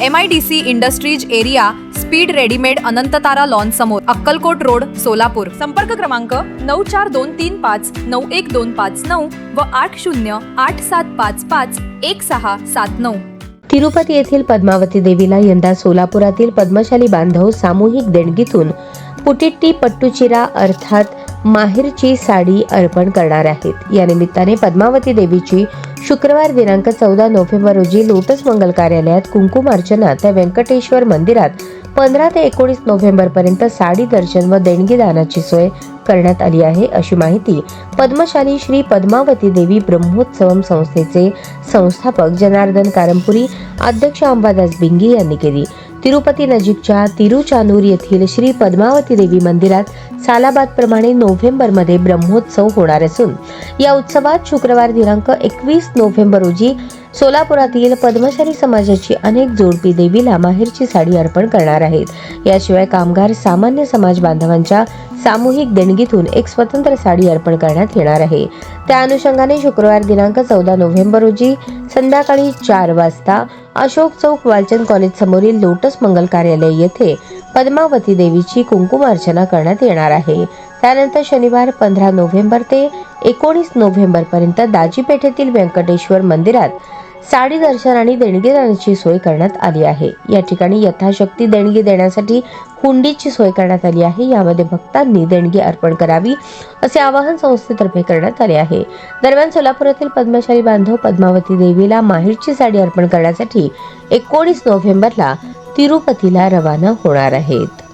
M I D C industries area speed readymade Anantatara lawn समोर Akkalkot road Solapur. संपर्क क्रमांक नऊ चार दोन तीन पाच नऊ एक दोन पाच नऊ व आठ शून्य आठ सात पाच पाच एक सहा सात नऊ. तिरुपती येथील पद्मावती देवीला यंदा सोलापुरातील पद्मशाली बांधव सामूहिक देणगीतून पुटिट्टी पट्टुचिरा अर्थात माहेरची साडी अर्पण करणार आहेत. या निमित्ताने पद्मावती देवीची शुक्रवार दिनांक चौदा नोव्हेंबर रोजी लोटस मंगल कार्यालयात कुंकुमार्चना त्या व्यंकटेश्वर मंदिरात पंधरा ते एकोणीस नोव्हेंबर पर्यंत साडी दर्शन व देणगी दानाची सोय करण्यात आली आहे अशी माहिती पद्मशाली श्री पद्मावती देवी ब्रह्मोत्सवम संस्थेचे संस्थापक जनार्दन कारंपुरी अध्यक्ष अंबादास बिंगी यांनी केली. तिरुपती नजीकच्या तिरुचानूर येथील श्री पद्मावती देवी मंदिरात सालाबाद प्रमाणे नोव्हेंबरमध्ये ब्रह्मोत्सव होणार असून या उत्सवात शुक्रवार दिनांक एकवीस नोव्हेंबर रोजी सोलापुरातील पद्मशाली समाजाची अनेक जोडपी देवीला माहेरची साडी अर्पण करणार आहेत. याशिवाय कामगार सामान्य समाज बांधवांच्या सामूहिक देणगीतून एक स्वतंत्र साडी अर्पण करण्यात येणार आहे. त्या अनुषंगाने शुक्रवार दिनांक चौदा नोव्हेंबर रोजी संध्याकाळी चार वाजता अशोक चौक वालचंद कॉलेज समोरील लोटस मंगल कार्यालय येथे पद्मावती देवीची कुंकुमार्चना करण्यात येणार आहे. त्यानंतर शनिवार पंधरा नोव्हेंबर ते एकोणीस नोव्हेंबर पर्यंत दाजीपेठेतील व्यंकटेश्वर मंदिरात साडी दर्शन आणि देणगी देण्याची सोय करण्यात आली आहे. या ठिकाणी यथाशक्ती देणगी देण्यासाठी हुंडीची सोय करण्यात आली आहे. यामध्ये भक्तांनी देणगी अर्पण करावी असे आवाहन संस्थेतर्फे करण्यात आले आहे. दरम्यान सोलापुरातील पद्मशाली बांधव पद्मावती देवीला माहीरची साडी अर्पण करण्यासाठी एकोणीस नोव्हेंबरला तिरुपतीला रवाना होणार आहेत.